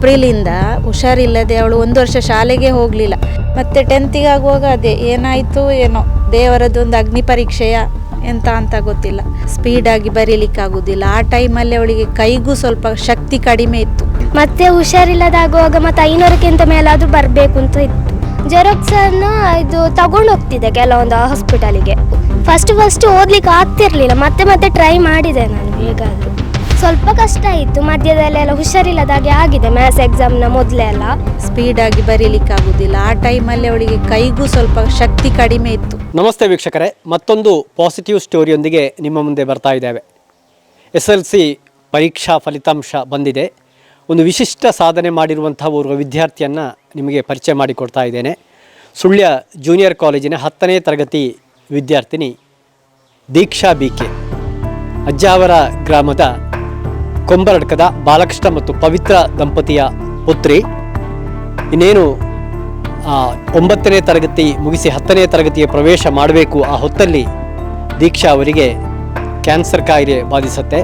ಏಪ್ರಿಲಿಂದ ಹುಷಾರಿಲ್ಲದೆ ಅವಳು ಒಂದು ವರ್ಷ ಶಾಲೆಗೆ ಹೋಗಲಿಲ್ಲ. ಮತ್ತು ಟೆಂತಿಗೆ ಆಗುವಾಗ ಅದೇ, ಏನಾಯಿತು ಏನೋ ದೇವರದೊಂದು ಅಗ್ನಿ ಪರೀಕ್ಷೆಯ ಎಂತ ಅಂತ ಗೊತ್ತಿಲ್ಲ. ಸ್ಪೀಡಾಗಿ ಬರೀಲಿಕ್ಕಾಗೋದಿಲ್ಲ. ಆ ಟೈಮಲ್ಲಿ ಅವಳಿಗೆ ಕೈಗೂ ಸ್ವಲ್ಪ ಶಕ್ತಿ ಕಡಿಮೆ ಇತ್ತು. ಮತ್ತೆ ಹುಷಾರಿಲ್ಲದಾಗುವಾಗ ಮತ್ತೆ ಐನೂರಕ್ಕಿಂತ ಮೇಲಾದರೂ ಬರಬೇಕು ಅಂತ ಇತ್ತು. ಜೆರಾಕ್ಸನ್ನು ಇದು ತಗೊಂಡು ಹೋಗ್ತಿದ್ದೆ ಕೆಲವೊಂದು ಹಾಸ್ಪಿಟಲಿಗೆ ಫಸ್ಟ್ ಫಸ್ಟ್ ಓದ್ಲಿಕ್ಕೆ ಆಗ್ತಿರ್ಲಿಲ್ಲ. ಮತ್ತೆ ಮತ್ತೆ ಟ್ರೈ ಮಾಡಿದೆ ನಾನು, ಹೇಗಾದರೂ. ಸ್ವಲ್ಪ ಕಷ್ಟ ಇತ್ತು ಮಧ್ಯದಲ್ಲೆಲ್ಲ ಹುಷಾರಿಲ್ಲದಾಗೆ ಆಗಿದೆ ಮ್ಯಾಥ್ಸ್ ಎಕ್ಸಾಮ್ನ ಮೊದಲೇ ಅಲ್ಲ ಸ್ಪೀಡಾಗಿ ಬರೀಲಿಕ್ಕಾಗೋದಿಲ್ಲ. ಆ ಟೈಮಲ್ಲಿ ಅವಳಿಗೆ ಕೈಗೂ ಸ್ವಲ್ಪ ಶಕ್ತಿ ಕಡಿಮೆ ಇತ್ತು. ನಮಸ್ತೆ ವೀಕ್ಷಕರೇ ಮತ್ತೊಂದು ಪಾಸಿಟಿವ್ ಸ್ಟೋರಿಯೊಂದಿಗೆ ನಿಮ್ಮ ಮುಂದೆ ಬರ್ತಾ ಇದ್ದೇವೆ. ಎಸ್ ಎಲ್ ಸಿ ಪರೀಕ್ಷಾ ಫಲಿತಾಂಶ ಬಂದಿದೆ. ಒಂದು ವಿಶಿಷ್ಟ ಸಾಧನೆ ಮಾಡಿರುವಂಥ ಓರ್ವ ವಿದ್ಯಾರ್ಥಿಯನ್ನು ನಿಮಗೆ ಪರಿಚಯ ಮಾಡಿಕೊಡ್ತಾ ಇದ್ದೇನೆ. ಸುಳ್ಯ ಜೂನಿಯರ್ ಕಾಲೇಜಿನ ಹತ್ತನೇ ತರಗತಿ ವಿದ್ಯಾರ್ಥಿನಿ ದೀಕ್ಷಾ ಬಿ ಕೆ. ಅಜ್ಜಾವರ ಗ್ರಾಮದ ಕೊಂಬರಡ್ಕದ ಬಾಲಕೃಷ್ಣ ಮತ್ತು ಪವಿತ್ರ ದಂಪತಿಯ ಪುತ್ರಿ. ಇನ್ನೇನು ಒಂಬತ್ತನೇ ತರಗತಿ ಮುಗಿಸಿ ಹತ್ತನೇ ತರಗತಿಗೆ ಪ್ರವೇಶ ಮಾಡಬೇಕು ಆ ಹೊತ್ತಲ್ಲಿ ದೀಕ್ಷಾ ಅವರಿಗೆ ಕ್ಯಾನ್ಸರ್ ಕಾಯಿಲೆ ಬಾಧಿಸುತ್ತೆ.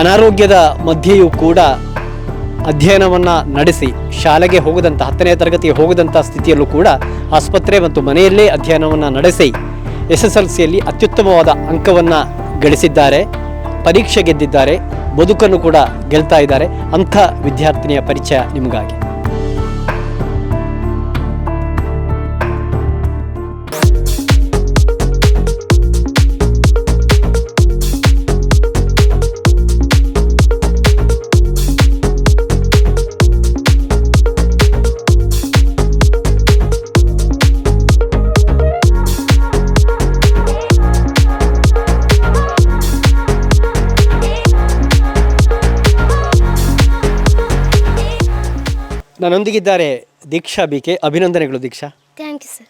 ಅನಾರೋಗ್ಯದ ಮಧ್ಯೆಯೂ ಕೂಡ ಅಧ್ಯಯನವನ್ನು ನಡೆಸಿ ಶಾಲೆಗೆ ಹೋಗದಂಥ ಹತ್ತನೇ ತರಗತಿಗೆ ಹೋಗದಂಥ ಸ್ಥಿತಿಯಲ್ಲೂ ಕೂಡ ಆಸ್ಪತ್ರೆ ಮತ್ತು ಮನೆಯಲ್ಲೇ ಅಧ್ಯಯನವನ್ನು ನಡೆಸಿ ಎಸ್ ಎಸ್ ಎಲ್ ಸಿಯಲ್ಲಿ ಅತ್ಯುತ್ತಮವಾದ ಅಂಕವನ್ನು ಗಳಿಸಿದ್ದಾರೆ, ಪರೀಕ್ಷೆ ಗೆದ್ದಿದ್ದಾರೆ. ಬದುಕನ್ನು ಕೂಡ ಗೆಲ್ತಾ ಇದ್ದಾರೆ. ಅಂಥ ವಿದ್ಯಾರ್ಥಿನಿಯ ಪರಿಚಯ ನಿಮಗಾಗಿ. ನನ್ನೊಂದಿಗಿದ್ದಾರೆ ದೀಕ್ಷಾ ಬಿಕೆ ಅಭಿನಂದನೆಗಳು ದೀಕ್ಷಾ. ಥ್ಯಾಂಕ್ ಯು ಸರ್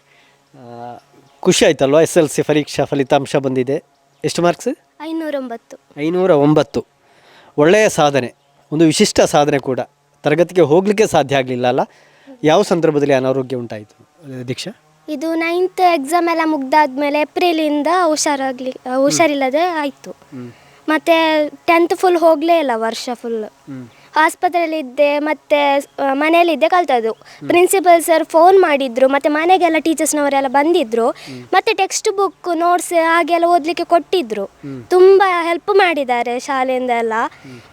ಖುಷಿ ಆಯ್ತಲ್ವಾ? ಎಸ್ ಎಲ್ ಸಿ ಪರೀಕ್ಷಾ ಫಲಿತಾಂಶ ಬಂದಿದೆ. ಎಷ್ಟು ಮಾರ್ಕ್ಸ್? ಐನೂರೊಂಬತ್ತು. ಐನೂರ ಒಂಬತ್ತು ಒಳ್ಳೆಯ ಸಾಧನೆ ಒಂದು ವಿಶಿಷ್ಟ ಸಾಧನೆ ಕೂಡ. ತರಗತಿಗೆ ಹೋಗಲಿಕ್ಕೆ ಸಾಧ್ಯ ಆಗಲಿಲ್ಲ ಅಲ್ಲ? ಯಾವ ಸಂದರ್ಭದಲ್ಲಿ ಅನಾರೋಗ್ಯ ಉಂಟಾಯಿತು ದೀಕ್ಷಾ? ಇದು ನೈನ್ತ್ ಎಕ್ಸಾಮ್ ಎಲ್ಲ ಮುಗ್ದಾದ್ಮೇಲೆ ಏಪ್ರಿಲಿಂದ ಹುಷಾರಾಗ್ಲಿ ಹುಷಾರಿಲ್ಲದೆ ಆಯಿತು. ಮತ್ತೆ ಟೆಂತ್ ಫುಲ್ ಹೋಗಲೇ ಇಲ್ಲ ವರ್ಷ ಫುಲ್ ಆಸ್ಪತ್ರೆಯಲ್ಲಿದ್ದೆ ಮತ್ತೆ ಮನೆಯಲ್ಲಿದ್ದೆ ಕಲ್ತದ್ದು. ಪ್ರಿನ್ಸಿಪಲ್ ಸರ್ ಫೋನ್ ಮಾಡಿದ್ರು ಮತ್ತೆ ಮನೆಗೆಲ್ಲ ಟೀಚರ್ಸ್ನವರೆಲ್ಲ ಬಂದಿದ್ರು. ಮತ್ತೆ ಟೆಕ್ಸ್ಟ್ ಬುಕ್ ನೋಟ್ಸ್ ಹಾಗೆಲ್ಲ ಓದಲಿಕ್ಕೆ ಕೊಟ್ಟಿದ್ರು. ತುಂಬ ಹೆಲ್ಪ್ ಮಾಡಿದ್ದಾರೆ ಶಾಲೆಯಿಂದ ಎಲ್ಲ.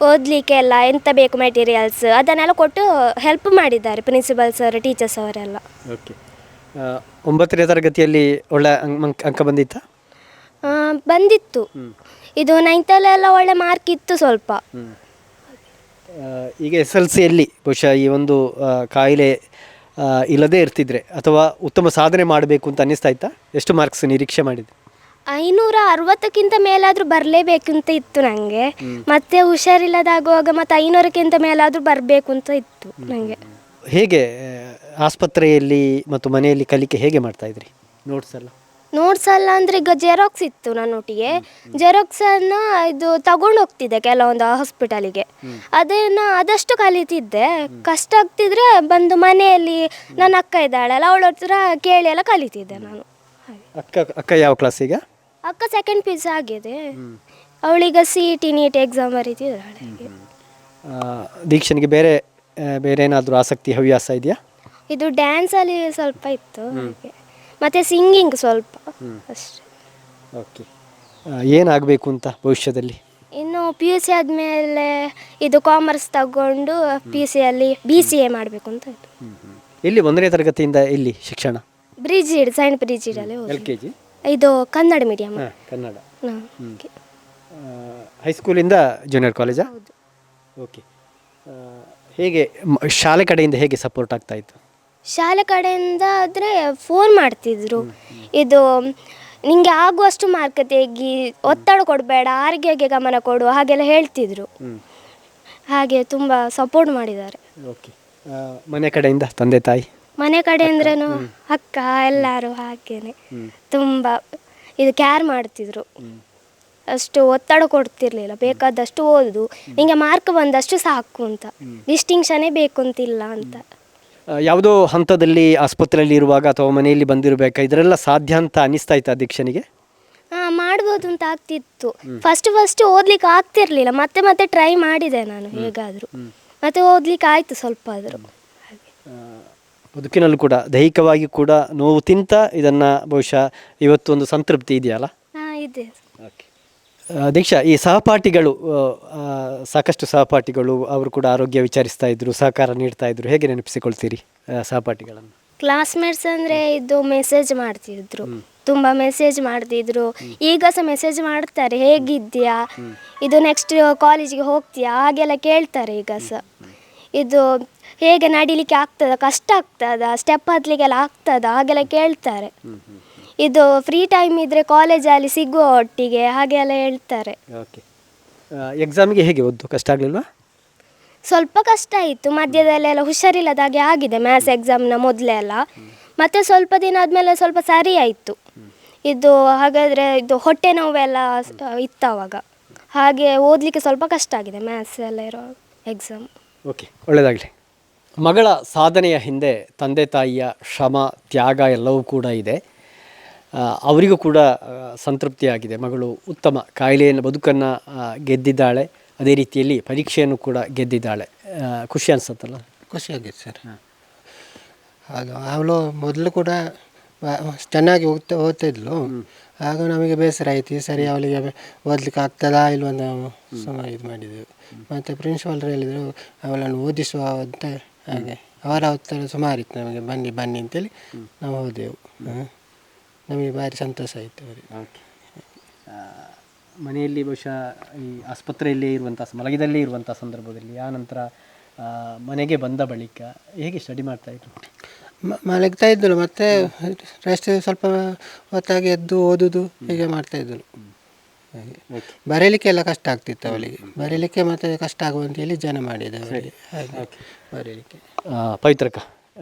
ಓದಲಿಕ್ಕೆ ಎಲ್ಲ ಎಂತ ಬೇಕು ಮೆಟೀರಿಯಲ್ಸ್ ಅದನ್ನೆಲ್ಲ ಕೊಟ್ಟು ಹೆಲ್ಪ್ ಮಾಡಿದ್ದಾರೆ ಪ್ರಿನ್ಸಿಪಲ್ ಸರ್ ಟೀಚರ್ಸ್ ಅವರೆಲ್ಲ. ಓಕೆ ಒಂಬತ್ತನೇ ತರಗತಿಯಲ್ಲಿ ಒಳ್ಳೆ ಅಂಕ್ ಬಂದಿತ್ತಾ? ಬಂದಿತ್ತು. ಇದು ನೈನ್ತಲ್ಲೆಲ್ಲ ಒಳ್ಳೆ ಮಾರ್ಕ್ ಇತ್ತು ಸ್ವಲ್ಪ. ಈಗ ಎಸ್ ಎಲ್ ಸಿಯಲ್ಲಿ ಬಹುಶಃ ಈ ಒಂದು ಕಾಯಿಲೆ ಇಲ್ಲದೇ ಇರ್ತಿದ್ರೆ ಅಥವಾ ಉತ್ತಮ ಸಾಧನೆ ಮಾಡಬೇಕು ಅಂತ ಅನ್ನಿಸ್ತಾ ಇತ್ತಾ? ಎಷ್ಟು ಮಾರ್ಕ್ಸ್ ನಿರೀಕ್ಷೆ ಮಾಡಿದೆ ಐನೂರ ಅರವತ್ತಕ್ಕಿಂತ ಮೇಲಾದರೂ ಬರಲೇಬೇಕು ಅಂತ ಇತ್ತು ನನಗೆ ಮತ್ತೆ ಹುಷಾರಿಲ್ಲದಾಗುವಾಗ ಮತ್ತೆ ಐನೂರಕ್ಕಿಂತ ಮೇಲಾದರೂ ಬರಬೇಕು ಅಂತ ಇತ್ತು ನನಗೆ ಹೇಗೆ ಆಸ್ಪತ್ರೆಯಲ್ಲಿ ಮತ್ತು ಮನೆಯಲ್ಲಿ ಕಲಿಕೆ ಹೇಗೆ ಮಾಡ್ತಾ ಇದ್ರಿ? ನೋಟ್ಸ್ ಎಲ್ಲ. ನೋಟ್ಸ್ ಅಲ್ಲ ಅಂದರೆ ಈಗ ಜೆರಾಕ್ಸ್ ಇತ್ತು ನನ್ನ ಒಟ್ಟಿಗೆ ಜೆರಾಕ್ಸನ್ನು ಇದು ತಗೊಂಡು ಹೋಗ್ತಿದ್ದೆ ಕೆಲವೊಂದು ಹಾಸ್ಪಿಟಲಿಗೆ ಅದನ್ನು ಆದಷ್ಟು ಕಲಿತಿದ್ದೆ. ಕಷ್ಟ ಆಗ್ತಿದ್ರೆ ಬಂದು ಮನೆಯಲ್ಲಿ ನನ್ನ ಅಕ್ಕ ಇದ್ದಾಳಲ್ಲ ಅವಳ ಹತ್ರ ಕೇಳಿ ಎಲ್ಲ ಕಲಿತಿದ್ದೆ ನಾನು. ಅಕ್ಕ ಅಕ್ಕ ಯಾವ ಕ್ಲಾಸ್ ಈಗ? ಅಕ್ಕ ಸೆಕೆಂಡ್ ಪೀಸ್ ಆಗಿದೆ. ಅವಳೀಗ C E T NEET exam ಬರೀತಿದ್ದಾಳೆ ಆ, ದೀಕ್ಷನಿಗೆ ಬೇರೆ ಆ, ಬೇರೆ ಏನಾದರೂ ಆಸಕ್ತಿ ಹವ್ಯಾಸ ಇದೆಯಾ? ಇದು ಡ್ಯಾನ್ಸಲ್ಲಿ ಸ್ವಲ್ಪ ಇತ್ತು ಹಾಗೆ ಮತ್ತು ಸಿಂಗಿಂಗ್ ಸ್ವಲ್ಪ. ಅಷ್ಟೇ. ಓಕೆ ಏನಾಗಬೇಕು ಅಂತ ಭವಿಷ್ಯದಲ್ಲಿ? ಇನ್ನು ಪಿ ಯು ಸಿ ಆದಮೇಲೆ ಇದು ಕಾಮರ್ಸ್ ತಗೊಂಡು ಪಿ ಯು ಸಿಯಲ್ಲಿ ಬಿ ಸಿ ಎ ಮಾಡಬೇಕು ಅಂತ ಇತ್ತು. ಎಲ್ಲಿ ಒಂದನೇ ತರಗತಿಯಿಂದ ಇಲ್ಲಿ ಶಿಕ್ಷಣ? ಬ್ರಿಜಿಡ್ ಸೈಂಟ್ ಬ್ರಿಜಿಡಲ್ಲಿ ಎಲ್ ಕೆ ಜಿ ಇದು ಕನ್ನಡ ಮೀಡಿಯಮ್ ಹಾಂ ಕನ್ನಡ ಹೈಸ್ಕೂಲಿಂದ ಜೂನಿಯರ್ ಕಾಲೇಜಾ ಓಕೆ ಹೇಗೆ ಮ- ಶಾಲೆ ಕಡೆಯಿಂದ ಹೇಗೆ ಸಪೋರ್ಟ್ ಆಗ್ತಾ ಇತ್ತು? ಶಾಲೆ ಕಡೆಯಿಂದ ಆದರೆ ಫೋನ್ ಮಾಡ್ತಿದ್ರು. ಇದು ನಿಂಗೆ ಆಗುವಷ್ಟು ಮಾರ್ಕ್ ತೆಗಿ ಒತ್ತಡ ಕೊಡಬೇಡ ಆರೋಗ್ಯಕ್ಕೆ ಗಮನ ಕೊಡು ಹಾಗೆಲ್ಲ ಹೇಳ್ತಿದ್ರು. ಹಾಗೆ ತುಂಬ ಸಪೋರ್ಟ್ ಮಾಡಿದ್ದಾರೆ. ಓಕೆ ಮನೆ ಕಡೆಯಿಂದ ತಂದೆ ತಾಯಿ? ಮನೆ ಕಡೆ ಅಕ್ಕ. ಎಲ್ಲರೂ ಹಾಗೇನೆ. ತುಂಬ ಇದು ಕೇರ್ ಮಾಡ್ತಿದ್ರು. ಅಷ್ಟು ಒತ್ತಡ ಕೊಡ್ತಿರ್ಲಿಲ್ಲ ಬೇಕಾದಷ್ಟು ಓದು ನಿಂಗೆ ಮಾರ್ಕ್ ಬಂದಷ್ಟು ಸಾಕು ಅಂತ. ಡಿಸ್ಟಿಂಕ್ಷನೇ ಬೇಕು ಅಂತಿಲ್ಲ ಅಂತ. ಯಾವುದೋ ಹಂತದಲ್ಲಿ ಆಸ್ಪತ್ರೆಯಲ್ಲಿ ಇರುವಾಗ ಅಥವಾ ಮನೆಯಲ್ಲಿ ಬಂದಿರಬೇಕಾ? ಇದರೆಲ್ಲ ಸಾಧ್ಯ ಅಂತ ಅನಿಸ್ತಾ ಇತ್ತು ಅಧ್ಯಕ್ಷನಿಗೆ ಮಾಡ್ಬೋದು ಅಂತ ಆಗ್ತಿತ್ತು. ಫಸ್ಟ್ ಫಸ್ಟ್ ಓದ್ಲಿಕ್ಕೆ ಆಗ್ತಿರ್ಲಿಲ್ಲ. ಮತ್ತೆ ಮತ್ತೆ ಟ್ರೈ ಮಾಡಿದೆ ನಾನು ಹೇಗಾದರೂ. ಮತ್ತೆ ಓದ್ಲಿಕ್ಕೆ ಆಯ್ತು ಸ್ವಲ್ಪ ಆದರೂ. ಬದುಕಿನಲ್ಲೂ ಕೂಡ ದೈಹಿಕವಾಗಿ ಕೂಡ ನೋವು ತಿಂತ ಇದನ್ನು ಬಹುಶಃ ಇವತ್ತು ಒಂದು ಸಂತೃಪ್ತಿ ಇದೆಯಲ್ಲ? ಹಾಂ ಇದೆ. ದೀಕ್ಷಾ ಈ ಸಹಪಾಠಿಗಳು ಸಾಕಷ್ಟು ಸಹಪಾಠಿಗಳು ಅವರು ಕೂಡ ಆರೋಗ್ಯ ವಿಚಾರಿಸ್ತಾ ಇದ್ರು ಸಹಕಾರ ನೀಡ್ತಾ ಇದ್ರು. ಹೇಗೆ ನೆನಪಿಸಿಕೊಳ್ತೀರಿ ಸಹಪಾಠಿಗಳನ್ನು? ಕ್ಲಾಸ್ಮೇಟ್ಸ್ ಅಂದ್ರೆ ಇದು ಮೆಸೇಜ್ ಮಾಡ್ತಿದ್ರು. ತುಂಬಾ ಮೆಸೇಜ್ ಮಾಡ್ತಿದ್ರು. ಈಗ ಸಹ ಮೆಸೇಜ್ ಮಾಡ್ತಾರೆ. ಹೇಗಿದ್ಯಾ? ಇದು ನೆಕ್ಸ್ಟ್ ಕಾಲೇಜಿಗೆ ಹೋಗ್ತೀಯಾ? ಹಾಗೆಲ್ಲ ಕೇಳ್ತಾರೆ ಈಗ ಸಹ. ಇದು ಹೇಗೆ ನಡಿಲಿಕ್ಕೆ ಆಗ್ತದ? ಕಷ್ಟ ಆಗ್ತದ? ಸ್ಟೆಪ್ ಹತ್ಲಿಕ್ಕೆಲ್ಲ ಆಗ್ತದ? ಹಾಗೆಲ್ಲ ಕೇಳ್ತಾರೆ. ಇದು ಫ್ರೀ ಟೈಮ್ ಇದ್ದರೆ ಕಾಲೇಜಲ್ಲಿ ಸಿಗುವ ಒಟ್ಟಿಗೆ ಹಾಗೆಲ್ಲ ಹೇಳ್ತಾರೆ. ಓಕೆ ಎಕ್ಸಾಮಿಗೆ ಹೇಗೆ ಓದ್ದು? ಕಷ್ಟ ಆಗಲಿಲ್ವಾ? ಸ್ವಲ್ಪ ಕಷ್ಟ ಆಯಿತು ಮಧ್ಯದಲ್ಲೆಲ್ಲ ಹುಷಾರಿಲ್ಲದ ಹಾಗೆ ಆಗಿದೆ ಮ್ಯಾಥ್ಸ್ ಎಕ್ಸಾಮ್ನ ಮೊದಲೆಲ್ಲ ಮತ್ತೆ ಸ್ವಲ್ಪ ದಿನ ಆದಮೇಲೆ ಸ್ವಲ್ಪ ಸರಿ ಆಯಿತು ಇದು ಹಾಗಾದರೆ ಇದು ಹೊಟ್ಟೆ ನೋವೆಲ್ಲ ಇತ್ತು ಆವಾಗ ಹಾಗೆ ಓದಲಿಕ್ಕೆ ಸ್ವಲ್ಪ ಕಷ್ಟ ಆಗಿದೆ ಮ್ಯಾಥ್ಸ್ ಎಲ್ಲ ಇರೋ ಎಕ್ಸಾಮ್ ಓಕೆ ಒಳ್ಳೆಯದಾಗಲಿ ಮಗಳ ಸಾಧನೆಯ ಹಿಂದೆ ತಂದೆ ತಾಯಿಯ ಶ್ರಮ ತ್ಯಾಗ ಎಲ್ಲವೂ ಕೂಡ ಇದೆ. ಅವರಿಗೂ ಕೂಡ ಸಂತೃಪ್ತಿಯಾಗಿದೆ. ಮಗಳು ಉತ್ತಮ ಕಾಯಿಲೆಯನ್ನು ಬದುಕನ್ನು ಗೆದ್ದಿದ್ದಾಳೆ. ಅದೇ ರೀತಿಯಲ್ಲಿ ಪರೀಕ್ಷೆಯನ್ನು ಕೂಡ ಗೆದ್ದಿದ್ದಾಳೆ. ಖುಷಿ ಅನಿಸುತ್ತಲ್ಲ? ಖುಷಿಯಾಗಿದೆ ಸರ್. ಅದು ಅವಳು ಮೊದಲು ಕೂಡ ಚೆನ್ನಾಗಿ ಹೋಗ್ತಾ ಓದ್ತಾ ಇದ್ಲು. ಆಗ ನಮಗೆ ಬೇಸರ ಆಯಿತು. ಈ ಸರಿ ಅವಳಿಗೆ ಓದ್ಲಿಕ್ಕೆ ಆಗ್ತದಾ ಇಲ್ವ ನಾವು ಸುಮಾರು ಇದು ಮಾಡಿದೆವು. ಮತ್ತು ಪ್ರಿನ್ಸಿಪಾಲ್ರು ಹೇಳಿದರು ಅವಳನ್ನು ಓದಿಸುವ ಅಂತ ಹಾಗೆ. ಅವರ ಉತ್ತರ ಸುಮಾರಿತ್ತು ನಮಗೆ. ಬನ್ನಿ ಬನ್ನಿ ಅಂತೇಳಿ ನಾವು ಹೋದೆವು ಹ. ನಮಗೆ ಭಾರಿ ಸಂತೋಷ ಆಯಿತು ಅವರಿಗೆ. ಓಕೆ ಮನೆಯಲ್ಲಿ ಬಹುಶಃ ಈ ಆಸ್ಪತ್ರೆಯಲ್ಲೇ ಇರುವಂಥ ಮಲಗಿದಲ್ಲೇ ಇರುವಂಥ ಸಂದರ್ಭದಲ್ಲಿ ಆ ನಂತರ ಆ, ಮನೆಗೆ ಬಂದ ಬಳಿಕ ಹೇಗೆ ಸ್ಟಡಿ ಮಾಡ್ತಾಯಿದ್ರು ಮ- ಮಲಗ್ತಾ ಇದ್ದಳು ಮತ್ತೆ ರೆಸ್ಟ್ ಸ್ವಲ್ಪ ಹೊತ್ತಾಗಿ ಎದ್ದು ಓದುದು ಹೀಗೆ ಮಾಡ್ತಾ ಇದ್ದಳು ಹಾಗೆ. ಬರೀಲಿಕ್ಕೆ ಎಲ್ಲ ಕಷ್ಟ ಆಗ್ತಿತ್ತು ಅವಳಿಗೆ ಬರೀಲಿಕ್ಕೆ ಮತ್ತೆ ಕಷ್ಟ ಆಗುವಂತೇಳಿ ಜನ ಮಾಡಿದೆ ಅವರಿಗೆ ಹಾಗೆ ಬರೀಲಿಕ್ಕೆ.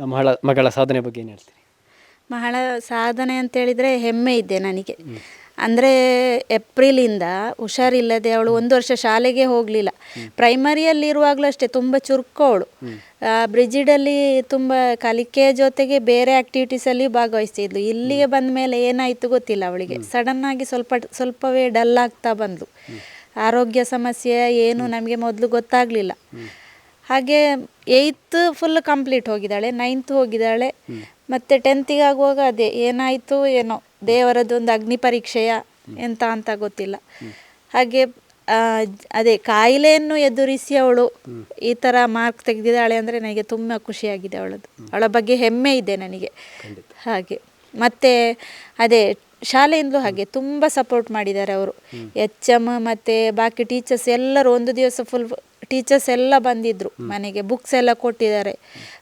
ಮಗಳ ಮಗಳ ಸಾಧನೆ ಬಗ್ಗೆ ಏನು ಹೇಳ್ತೀರಿ? ಬಹಳ ಸಾಧನೆ ಅಂತ ಹೇಳಿದರೆ ಹೆಮ್ಮೆ ಇದೆ ನನಗೆ. ಅಂದರೆ ಏಪ್ರಿಲಿಂದ ಹುಷಾರಿಲ್ಲದೆ ಅವಳು ಒಂದು ವರ್ಷ ಶಾಲೆಗೆ ಹೋಗಲಿಲ್ಲ. ಪ್ರೈಮರಿಯಲ್ಲಿರುವಾಗಲೂ ಅಷ್ಟೇ ತುಂಬ ಚುರುಕು ಅವಳು. ಬ್ರಿಜಿಡಲ್ಲಿ ತುಂಬ ಕಲಿಕೆಯ ಜೊತೆಗೆ ಬೇರೆ ಆ್ಯಕ್ಟಿವಿಟೀಸಲ್ಲಿ ಭಾಗವಹಿಸ್ತಿದ್ಲು. ಇಲ್ಲಿಗೆ ಬಂದ ಮೇಲೆ ಏನಾಯಿತು ಗೊತ್ತಿಲ್ಲ ಅವಳಿಗೆ. ಸಡನ್ನಾಗಿ ಸ್ವಲ್ಪ, ಸ್ವಲ್ಪವೇ ಡಲ್ ಆಗ್ತಾ ಬಂದಳು ಆರೋಗ್ಯ ಸಮಸ್ಯೆ, ಏನು ನಮಗೆ ಮೊದಲು ಗೊತ್ತಾಗಲಿಲ್ಲ. ಹಾಗೆ ಏಯ್ತ್ ಫುಲ್ ಕಂಪ್ಲೀಟ್ ಹೋಗಿದ್ದಾಳೆ ನೈನ್ತ್ ಹೋಗಿದ್ದಾಳೆ. ಮತ್ತೆ ಟೆಂತಿಗೆ ಆಗುವಾಗ ಅದೇ, ಏನಾಯಿತು ಏನೋ, ದೇವರದೊಂದು ಅಗ್ನಿ ಪರೀಕ್ಷೆಯ ಎಂತ ಅಂತ ಗೊತ್ತಿಲ್ಲ. ಹಾಗೆ ಅದೇ ಕಾಯಿಲೆಯನ್ನು ಎದುರಿಸಿ ಅವಳು ಈ ಥರ ಮಾರ್ಕ್ ತೆಗೆದಿದ್ದಾಳೆ ಅಂದರೆ ನನಗೆ ತುಂಬ ಖುಷಿಯಾಗಿದೆ ಅವಳದು. ಅವಳ ಬಗ್ಗೆ ಹೆಮ್ಮೆ ಇದೆ ನನಗೆ. ಹಾಗೆ, ಮತ್ತು ಅದೇ ಶಾಲೆಯಿಂದಲೂ ಹಾಗೆ ತುಂಬ ಸಪೋರ್ಟ್ ಮಾಡಿದ್ದಾರೆ ಅವರು. ಎಚ್ ಎಂ ಮತ್ತು ಬಾಕಿ ಟೀಚರ್ಸ್ ಎಲ್ಲರೂ ಒಂದು ದಿವಸ ಫುಲ್ ಟೀಚರ್ಸ್ ಎಲ್ಲ ಬಂದಿದ್ದರು ಮನೆಗೆ ಬುಕ್ಸ್ ಎಲ್ಲ ಕೊಟ್ಟಿದ್ದಾರೆ.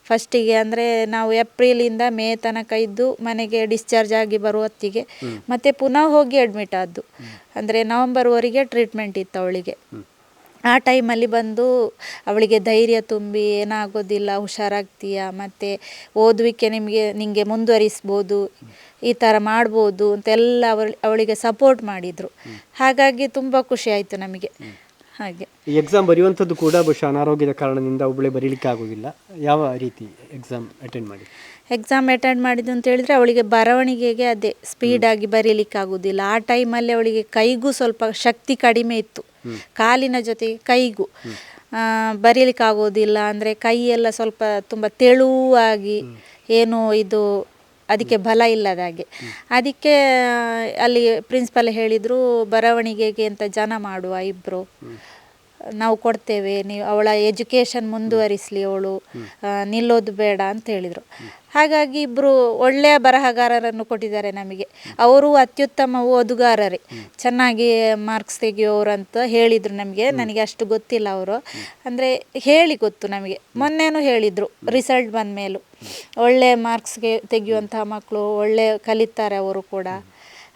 ಫಸ್ಟಿಗೆ ಅಂದರೆ ನಾವು ಏಪ್ರಿಲಿಂದ ಮೇ ತನಕ ಇದ್ದು ಮನೆಗೆ ಡಿಸ್ಚಾರ್ಜ್ ಆಗಿ ಬರುವ ಹೊತ್ತಿಗೆ ಮತ್ತೆ ಪುನಃ ಹೋಗಿ ಅಡ್ಮಿಟ್ ಆದ್ದು. ಅಂದರೆ ನವಂಬರ್ವರೆಗೆ ಟ್ರೀಟ್ಮೆಂಟ್ ಇತ್ತು ಅವಳಿಗೆ. ಆ ಟೈಮಲ್ಲಿ ಬಂದು ಅವಳಿಗೆ ಧೈರ್ಯ ತುಂಬಿ ಏನಾಗೋದಿಲ್ಲ ಹುಷಾರಾಗ್ತೀಯ ಮತ್ತು ಓದುವಿಕೆ ನಿಮಗೆ ನಿಮಗೆ ಮುಂದುವರಿಸ್ಬೋದು ಈ ಥರ ಮಾಡ್ಬೋದು ಅಂತೆಲ್ಲ ಅವಳು ಅವಳಿಗೆ ಸಪೋರ್ಟ್ ಮಾಡಿದರು. ಹಾಗಾಗಿ ತುಂಬ ಖುಷಿ ಆಯಿತು ನಮಗೆ. ಹಾಗೆ. ಈ ಎಕ್ಸಾಮ್ ಬರೆಯುವಂಥದ್ದು ಕೂಡ ಬಹುಶಃ ಅನಾರೋಗ್ಯದ ಕಾರಣದಿಂದ ಒಬ್ಬಳೇ ಬರೀಲಿಕ್ಕೆ ಆಗೋದಿಲ್ಲ ಯಾವ ರೀತಿ ಎಕ್ಸಾಮ್ ಅಟೆಂಡ್ ಮಾಡಿ? ಎಕ್ಸಾಮ್ ಅಟೆಂಡ್ ಮಾಡಿದ್ದು ಅಂತ ಹೇಳಿದರೆ ಅವಳಿಗೆ ಬರವಣಿಗೆಗೆ ಅದೇ ಸ್ಪೀಡಾಗಿ ಬರೀಲಿಕ್ಕೆ ಆಗೋದಿಲ್ಲ ಆ ಟೈಮಲ್ಲಿ ಅವಳಿಗೆ ಕೈಗೂ ಸ್ವಲ್ಪ ಶಕ್ತಿ ಕಡಿಮೆ ಇತ್ತು. ಕಾಲಿನ ಜೊತೆಗೆ ಕೈಗೂ. ಬರಿಲಿಕ್ಕೆ ಬರೀಲಿಕ್ಕೆ ಆಗೋದಿಲ್ಲ ಅಂದರೆ ಕೈ ಎಲ್ಲ ಸ್ವಲ್ಪ ತುಂಬ ತೆಳುವಾಗಿ ಏನು ಇದು ಅದಕ್ಕೆ ಬಲ ಇಲ್ಲದ ಹಾಗೆ. ಅದಕ್ಕೆ ಅಲ್ಲಿ ಪ್ರಿನ್ಸಿಪಲ್ ಹೇಳಿದರು, ಬರವಣಿಗೆಗೆ ಅಂತ ಜನ ಮಾಡುವ ಇಬ್ಬರು ನಾವು ಕೊಡ್ತೇವೆ, ನೀವು ಅವಳ ಎಜುಕೇಷನ್ ಮುಂದುವರಿಸಲಿ ಅವಳು. ನಿಲ್ಲೋದು ಬೇಡ ಅಂತ ಹೇಳಿದರು. ಹಾಗಾಗಿ ಇಬ್ಬರು ಒಳ್ಳೆಯ ಬರಹಗಾರರನ್ನು ಕೊಟ್ಟಿದ್ದಾರೆ ನಮಗೆ. ಅವರು ಅತ್ಯುತ್ತಮ ಓದುಗಾರರೇ. ಚೆನ್ನಾಗಿ ಮಾರ್ಕ್ಸ್ ತೆಗೆಯೋರು ಅಂತ ಹೇಳಿದರು ನಮಗೆ. ನನಗೆ ಅಷ್ಟು ಗೊತ್ತಿಲ್ಲ ಅವರು. ಅಂದರೆ ಹೇಳಿ ಗೊತ್ತು ನಮಗೆ. ಮೊನ್ನೆನೂ ಹೇಳಿದರು ರಿಸಲ್ಟ್ ಬಂದ ಮೇಲೂ ಒಳ್ಳೆಯ ಮಾರ್ಕ್ಸ್ಗೆ ತೆಗೆಯುವಂತಹ ಮಕ್ಕಳು ಒಳ್ಳೆ ಕಲಿತಾರೆ ಅವರು ಕೂಡ.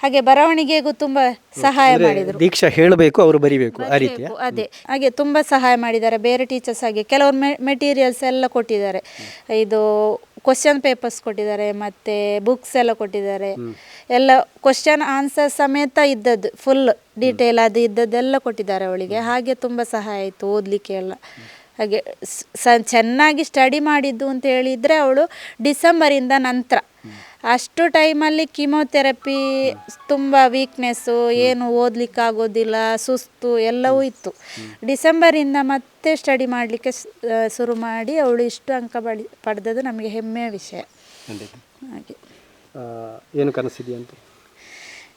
ಹಾಗೆ ಬರವಣಿಗೆಗೂ ತುಂಬ ಸಹಾಯ ಮಾಡಿದರು. ದೀಕ್ಷಾ ಹೇಳಬೇಕು ಅವರು ಬರಿಬೇಕು ಆ ಅದೇ. ಹಾಗೆ ತುಂಬ ಸಹಾಯ ಮಾಡಿದ್ದಾರೆ. ಬೇರೆ ಟೀಚರ್ಸ್ ಹಾಗೆ ಕೆಲವರು ಮೆಟೀರಿಯಲ್ಸ್ ಎಲ್ಲ ಕೊಟ್ಟಿದ್ದಾರೆ. ಇದು ಕ್ವಶನ್ ಪೇಪರ್ಸ್ ಕೊಟ್ಟಿದ್ದಾರೆ ಮತ್ತು ಬುಕ್ಸ್ ಎಲ್ಲ ಕೊಟ್ಟಿದ್ದಾರೆ. ಎಲ್ಲ ಕ್ವಶನ್ ಆನ್ಸರ್ ಸಮೇತ ಇದ್ದದ್ದು ಫುಲ್ ಡೀಟೇಲ್ ಅದು ಇದ್ದದ್ದೆಲ್ಲ ಕೊಟ್ಟಿದ್ದಾರೆ ಅವಳಿಗೆ. ಹಾಗೆ ತುಂಬ ಸಹಾಯ ಆಯಿತು ಓದಲಿಕ್ಕೆ ಎಲ್ಲ. ಹಾಗೆ ಸ ಚೆನ್ನಾಗಿ ಸ್ಟಡಿ ಮಾಡಿದ್ದು ಅಂತ ಹೇಳಿದರೆ ಅವಳು ಡಿಸೆಂಬರಿಂದ ನಂತರ. ಅಷ್ಟು ಟೈಮಲ್ಲಿ ಕಿಮೋಥೆರಪಿ ತುಂಬ ವೀಕ್ನೆಸ್ಸು ಏನು ಓದಲಿಕ್ಕಾಗೋದಿಲ್ಲ ಸುಸ್ತು ಎಲ್ಲವೂ ಇತ್ತು. ಡಿಸೆಂಬರಿಂದ ಮತ್ತೆ ಸ್ಟಡಿ ಮಾಡಲಿಕ್ಕೆ ಶುರು ಮಾಡಿ ಅವಳು ಇಷ್ಟು ಅಂಕ ಬಳಿ ಪಡೆದದ್ದು ನಮಗೆ ಹೆಮ್ಮೆಯ ವಿಷಯ. ಹಾಗೆ. ಏನು ಕನಸಿದೆಯಂತೆ? ಅಂತ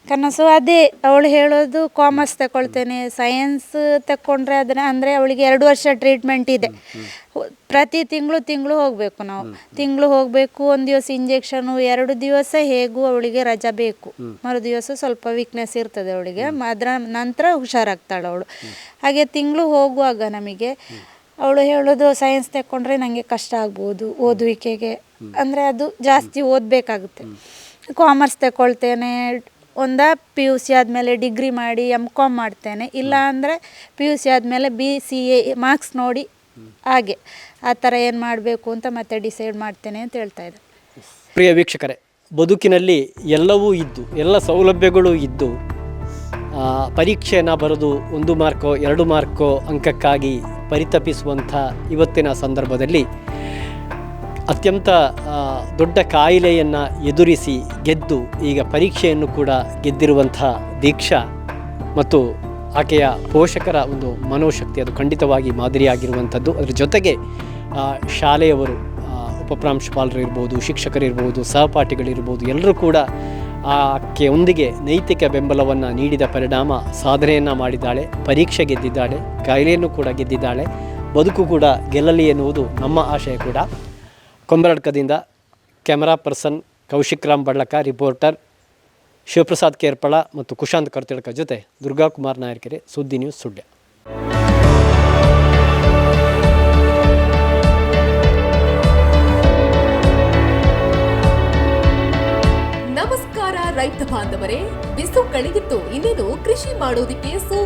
ಕನಸು ಅದೇ. ಅವಳು ಹೇಳೋದು ಕಾಮರ್ಸ್ ತಗೊಳ್ತೇನೆ ಸೈನ್ಸ್ ತಕೊಂಡ್ರೆ ಅದನ್ನ, ಅಂದರೆ ಅವಳಿಗೆ ಎರಡು ವರ್ಷ ಟ್ರೀಟ್ಮೆಂಟ್ ಇದೆ. ಪ್ರತಿ ತಿಂಗಳು ತಿಂಗಳು ಹೋಗಬೇಕು ನಾವು. ತಿಂಗಳು ಹೋಗಬೇಕು, ಒಂದು ದಿವಸ ಇಂಜೆಕ್ಷನು ಎರಡು ದಿವಸ ಹೇಗೂ ಅವಳಿಗೆ ರಜಾ ಬೇಕು. ಮರು ದಿವಸ ಸ್ವಲ್ಪ ವೀಕ್ನೆಸ್ ಇರ್ತದೆ ಅವಳಿಗೆ. ಅದರ ನಂತರ ಹುಷಾರಾಗ್ತಾಳೆ ಅವಳು. ಹಾಗೆ ತಿಂಗಳು ಹೋಗುವಾಗ ನಮಗೆ ಅವಳು ಹೇಳೋದು ಸೈನ್ಸ್ ತಗೊಂಡ್ರೆ ನನಗೆ ಕಷ್ಟ ಆಗ್ಬೋದು ಓದುವಿಕೆಗೆ. ಅಂದರೆ ಅದು ಜಾಸ್ತಿ ಓದಬೇಕಾಗುತ್ತೆ. ಕಾಮರ್ಸ್ ತಗೊಳ್ತೇನೆ ಒಂದ ಪಿ ಯು ಸಿ ಆದಮೇಲೆ ಡಿಗ್ರಿ ಮಾಡಿ ಎಂ ಕಾಮ್ ಮಾಡ್ತೇನೆ. ಇಲ್ಲ ಅಂದರೆ ಪಿ ಯು ಸಿ ಆದಮೇಲೆ ಬಿ ಸಿ ಎ ಮಾರ್ಕ್ಸ್ ನೋಡಿ ಹಾಗೆ. ಆ ಥರ ಏನು ಮಾಡಬೇಕು ಅಂತ ಮತ್ತೆ ಡಿಸೈಡ್ ಮಾಡ್ತೇನೆ ಅಂತ ಹೇಳ್ತಾ ಇದ್ದೆ. ಪ್ರಿಯ ವೀಕ್ಷಕರೇ ಬದುಕಿನಲ್ಲಿ ಎಲ್ಲವೂ ಇದ್ದು ಎಲ್ಲ ಸೌಲಭ್ಯಗಳು ಇದ್ದು ಪರೀಕ್ಷೆಯನ್ನು ಬರೆದು ಒಂದು ಮಾರ್ಕೋ ಎರಡು ಮಾರ್ಕೋ ಅಂಕಕ್ಕಾಗಿ ಪರಿತಪಿಸುವಂಥ ಇವತ್ತಿನ ಸಂದರ್ಭದಲ್ಲಿ ಅತ್ಯಂತ ದೊಡ್ಡ ಕಾಯಿಲೆಯನ್ನು ಎದುರಿಸಿ ಗೆದ್ದು ಈಗ ಪರೀಕ್ಷೆಯನ್ನು ಕೂಡ ಗೆದ್ದಿರುವಂಥ ದೀಕ್ಷಾ ಮತ್ತು ಆಕೆಯ ಪೋಷಕರ ಒಂದು ಮನೋಶಕ್ತಿ, ಅದು ಖಂಡಿತವಾಗಿ ಮಾದರಿಯಾಗಿರುವಂಥದ್ದು. ಅದರ ಜೊತೆಗೆ ಶಾಲೆಯವರು ಉಪಪ್ರಾಂಶುಪಾಲರು ಇರ್ಬೋದು, ಶಿಕ್ಷಕರಿರ್ಬೋದು, ಸಹಪಾಠಿಗಳಿರ್ಬೋದು, ಎಲ್ಲರೂ ಕೂಡ ಆಕೆಯೊಂದಿಗೆ ನೈತಿಕ ಬೆಂಬಲವನ್ನು ನೀಡಿದ ಪರಿಣಾಮ ಸಾಧನೆಯನ್ನು ಮಾಡಿದ್ದಾಳೆ, ಪರೀಕ್ಷೆ ಗೆದ್ದಿದ್ದಾಳೆ, ಕಾಯಿಲೆಯನ್ನು ಕೂಡ ಗೆದ್ದಿದ್ದಾಳೆ, ಬದುಕು ಕೂಡ ಗೆಲ್ಲಲಿ ಎನ್ನುವುದು ನಮ್ಮ ಆಶಯ ಕೂಡ. ಕೊಂಬರಡ್ಕದಿಂದ camera person Kaushik Ram Ballaka, reporter Shivaprasad Kerpala ಮತ್ತು ಕುಶಾಂತ್ ಕರ್ತಿಳಕ ಜೊತೆ ದುರ್ಗಾ ಕುಮಾರ್ ನಾಯರ್ಕೆರೆ ಸುದ್ದಿ ನ್ಯೂಸ್ ಸುಳ್ಯ. ನಮಸ್ಕಾರ ರೈತ ಬಾಂಧವರೇ ಬಿಸು ಕಳೆದಿತ್ತು. ಇನ್ನೇನು ಕೃಷಿ ಮಾಡೋದಕ್ಕೆ ಸೂಕ್ತ